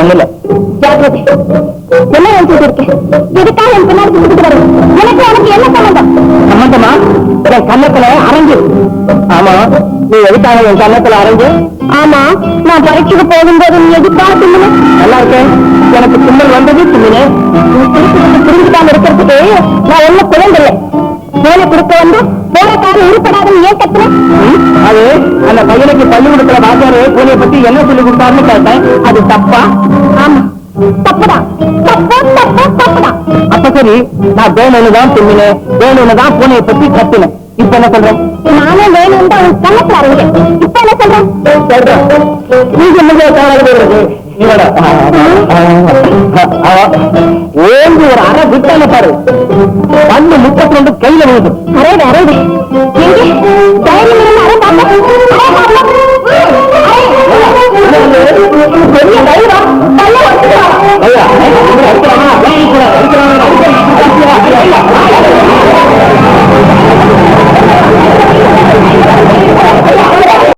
ஒண்ணுல ஜாக்கிரதை என்ன நினைச்சிட்டு இருக்கேன் எதுக்காக என் பின்னாடி சுத்திட்டு வருது எனக்கு உனக்கு என்ன சம்பந்தம் சம்பந்தமா என் கன்னத்துல அரைஞ்சு. ஆமா. நீ எதுக்காக என் அரைஞ்சு? ஆமா நான் பரீட்சைக்கு போகும்போது நீ எதுக்காக தின்னு நல்லா இருக்கேன். எனக்கு தும்மல் வந்தது திருப்பி புரிஞ்சுக்காம இருக்கிறதுக்கு நான் ஒண்ணு குழந்தைஇல்லை வேலை கொடுக்க வந்து போறக்காரன் உருப்படாதுன்னு ஏன் கத்துறேன் ம், அது அந்த பையனுக்கு பள்ளிக்கூடத்துல வாத்தியாரு கூலியை பத்தி என்ன சொல்லி கொடுத்தாருன்னு கேட்டேன். அது தப்பா? ஆமா. தப்புதான். தப்பு தப்பு தப்புதான். அப்ப சரி நான் வேணும்னு தான் தும்மினேன் வேணும்னு தான் பூனையை பத்தி கத்தினேன். இப்ப என்ன சொல்றேன்? நானே வேணும் தான் உன் கண்ணத்துல அறிஞ்சேன் இப்ப என்ன சொல்றேன்? சொல்றேன். நீ சொல்லுங்க ஓங்கி ஒரு அரை விட்டான பாரு. பல்லு முப்பத்தி ரெண்டு கையில விழுது. அரைடு எங்கே? Mua túi.